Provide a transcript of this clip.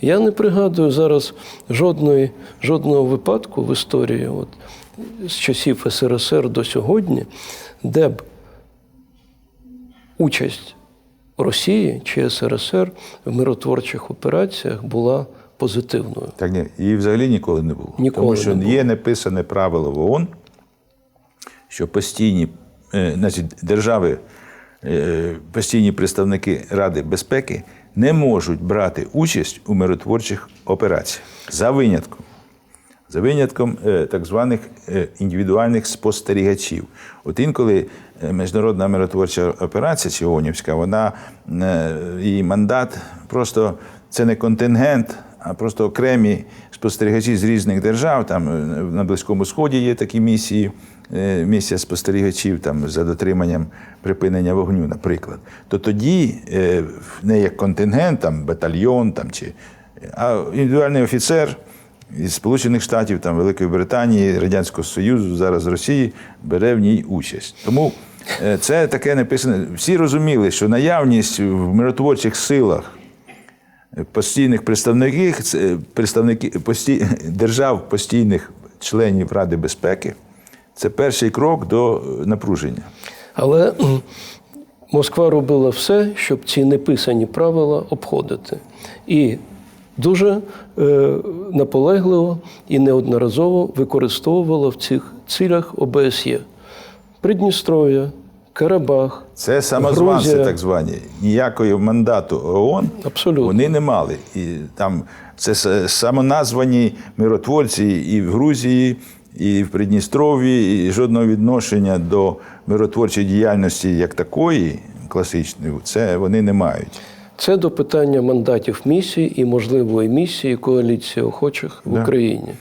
Я не пригадую зараз жодної, жодного випадку в історії, от, з часів СРСР до сьогодні, де б участь Росії чи СРСР в миротворчих операціях була позитивною. Так ні, і взагалі ніколи не було. Ніколи Тому що не було. є неписане правило в ООН, що постійні е, значить, держави, постійні представники Ради безпеки не можуть брати участь у миротворчих операціях за винятком. За винятком е, так званих е, індивідуальних спостерігачів. От інколи е, міжнародна миротворча операція чи ООНівська, вона е, її мандат просто це не контингент, а просто окремі спостерігачі з різних держав. Там е, на Близькому Сході є такі місії, е, місія спостерігачів там за дотриманням припинення вогню, наприклад. То тоді е, не як контингент, там батальйон там чи а індивідуальний офіцер із Сполучених Штатів, там, Великої Британії, Радянського Союзу, зараз Росії бере в ній участь. Тому це таке написане. Всі розуміли, що наявність в миротворчих силах постійних представників, це представники пості, держав постійних членів Ради безпеки це перший крок до е, напруження. Але Москва робила все, щоб ці неписані правила обходити. І дуже е, наполегливо і неодноразово використовувала в цих цілях ОБСЄ. Придністров'я, Карабах. Це самозванці, Грузія. так звані. Ніякого мандату ООН Абсолютно. вони не мали. І там це самоназвані миротворці і в Грузії, і в Придністров'ї, і жодного відношення до миротворчої діяльності як такої, класичної, це вони не мають. Це до питання мандатів місії і можливої місії коаліції охочих в Україні.